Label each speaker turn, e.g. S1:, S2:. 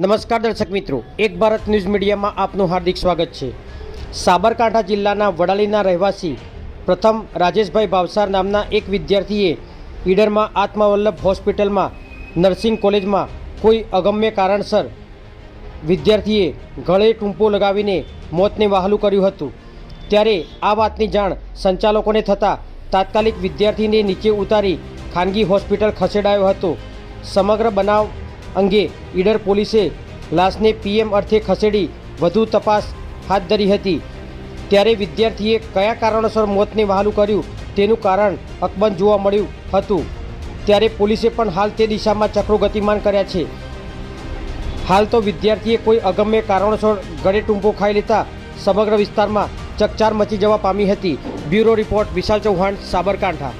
S1: નમસ્કાર દર્શક મિત્રો, એક ભારત ન્યૂઝ મીડિયામાં આપનું હાર્દિક સ્વાગત છે. સાબરકાંઠા જિલ્લાના વડાલીના રહેવાસી પ્રથમ રાજેશભાઈ ભાવસાર નામના એક વિદ્યાર્થીએ ઈડરમાં આત્મવલ્લભ હોસ્પિટલમાં નર્સિંગ કોલેજમાં કોઈ અગમ્ય કારણસર વિદ્યાર્થીએ ગળે ટૂંપો લગાવીને મોતને વહાલું કર્યું હતું. ત્યારે આ વાતની જાણ સંચાલકોને થતાં તાત્કાલિક વિદ્યાર્થીને નીચે ઉતારી ખાનગી હોસ્પિટલ ખસેડાયો હતો. સમગ્ર બનાવ અંગે ઈડર પોલીસે લાશને પીએમ અર્થે ખસેડી વધુ તપાસ હાથ ધરી હતી. ત્યારે વિદ્યાર્થીએ કયા કારણોસર મોતને વહાલું કર્યું તેનું કારણ અકબંધ જોવા મળ્યું હતું. ત્યારે પોલીસે પણ હાલ તે દિશામાં ચક્રો ગતિમાન કર્યા છે. હાલ તો વિદ્યાર્થીએ કોઈ અગમ્ય કારણોસર ગળે ટૂંપો ખાઈ લેતા સમગ્ર વિસ્તારમાં ચકચાર મચી જવા પામી હતી. Bureau report Vishal Chauhan, Sabarkantha.